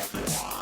Yeah.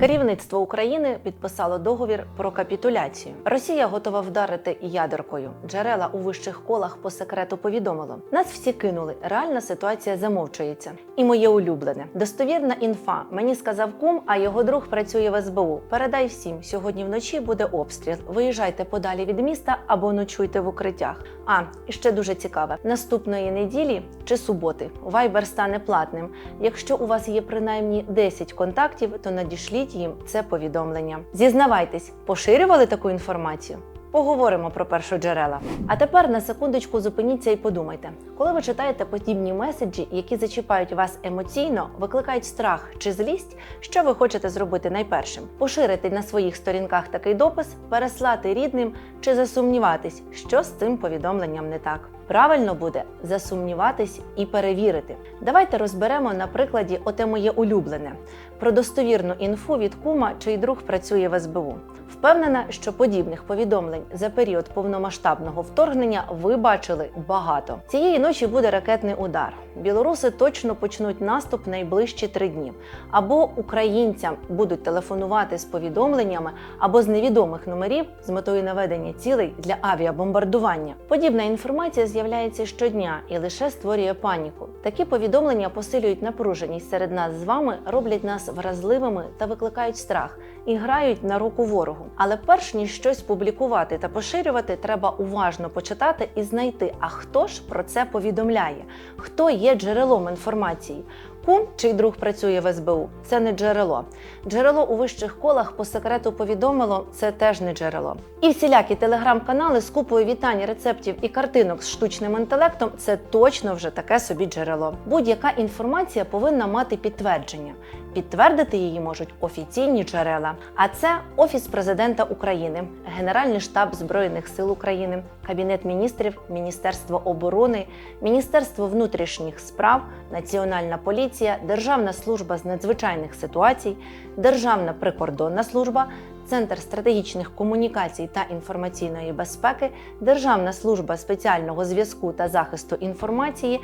Керівництво України підписало договір про капітуляцію. Росія готова вдарити ядеркою. Джерела у вищих колах по секрету повідомило. Нас всі кинули. Реальна ситуація замовчується. І моє улюблене. Достовірна інфа. Мені сказав кум, а його друг працює в СБУ. Передай всім, сьогодні вночі буде обстріл. Виїжджайте подалі від міста або ночуйте в укриттях. А і ще дуже цікаве: наступної неділі чи суботи Viber стане платним. Якщо у вас є принаймні 10 контактів, то надішліть їм це повідомлення. Зізнавайтесь, поширювали таку інформацію? Поговоримо про першоджерела. А тепер на секундочку зупиніться і подумайте, коли ви читаєте подібні меседжі, які зачіпають вас емоційно, викликають страх чи злість, що ви хочете зробити найпершим? Поширити на своїх сторінках такий допис, переслати рідним чи засумніватись, що з цим повідомленням не так. Правильно буде засумніватись і перевірити. Давайте розберемо на прикладі оте моє улюблене про достовірну інфу від кума, чий друг працює в СБУ. Впевнена, що подібних повідомлень за період повномасштабного вторгнення ви бачили багато. Цієї ночі буде ракетний удар. Білоруси точно почнуть наступ найближчі три дні. Або українцям будуть телефонувати з повідомленнями, або з невідомих номерів з метою наведення цілей для авіабомбардування. Подібна інформація з'являється щодня і лише створює паніку. Такі повідомлення посилюють напруженість серед нас з вами, роблять нас вразливими та викликають страх і грають на руку ворогу. Але перш ніж щось публікувати та поширювати, треба уважно почитати і знайти, а хто ж про це повідомляє, хто є джерелом інформації. Кум, чий друг працює в СБУ, це не джерело. Джерело у вищих колах по секрету повідомило, це теж не джерело. І всілякі телеграм-канали з купою вітань, рецептів і картинок з штучним інтелектом це точно вже таке собі джерело. Будь-яка інформація повинна мати підтвердження. Підтвердити її можуть офіційні джерела. А це Офіс президента України, Генеральний штаб Збройних сил України, Кабінет міністрів, Міністерство оборони, Міністерство внутрішніх справ, Національна поліція, Державна служба з надзвичайних ситуацій, Державна прикордонна служба. Центр стратегічних комунікацій та інформаційної безпеки, Державна служба спеціального зв'язку та захисту інформації,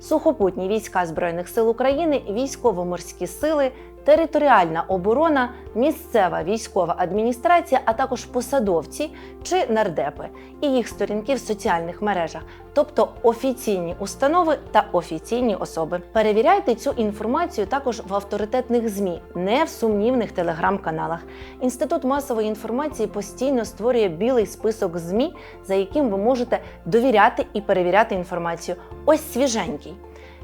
сухопутні війська Збройних сил України, військово-морські сили, територіальна оборона, місцева військова адміністрація, а також посадовці чи нардепи і їх сторінки в соціальних мережах, тобто офіційні установи та офіційні особи. Перевіряйте цю інформацію також в авторитетних ЗМІ, не в сумнівних телеграм-каналах. Інститут масової інформації постійно створює білий список ЗМІ, за яким ви можете довіряти і перевіряти інформацію. Ось свіженький.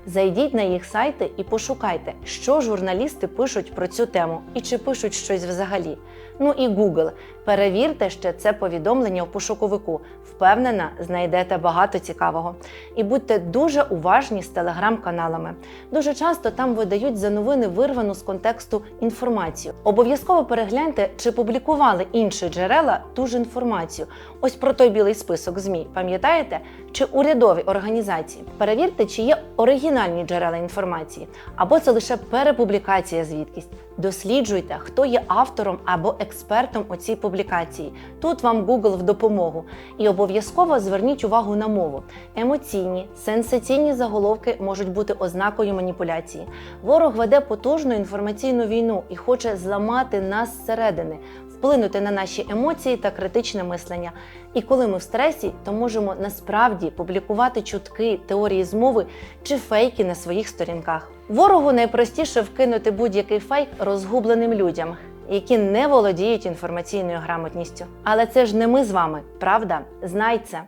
Зайдіть на їх сайти і пошукайте, що журналісти пишуть про цю тему і чи пишуть щось взагалі. Ну і Google. Перевірте ще це повідомлення в пошуковику. Впевнена, знайдете багато цікавого. І будьте дуже уважні з телеграм-каналами. Дуже часто там видають за новини вирвану з контексту інформацію. Обов'язково перегляньте, чи публікували інші джерела ту ж інформацію. Ось про той білий список ЗМІ. Пам'ятаєте? Чи урядові організації? Перевірте, чи є оригінальні джерела інформації, або це лише перепублікація звідкись. Досліджуйте, хто є автором або експертом у цій публікації. Тут вам Google в допомогу. І обов'язково зверніть увагу на мову. Емоційні, сенсаційні заголовки можуть бути ознакою маніпуляції. Ворог веде потужну інформаційну війну і хоче зламати нас зсередини, вплинути на наші емоції та критичне мислення. І коли ми в стресі, то можемо насправді публікувати чутки, теорії змови чи фейки на своїх сторінках. Ворогу найпростіше вкинути будь-який фейк розгубленим людям, які не володіють інформаційною грамотністю. Але це ж не ми з вами, правда? Знай це.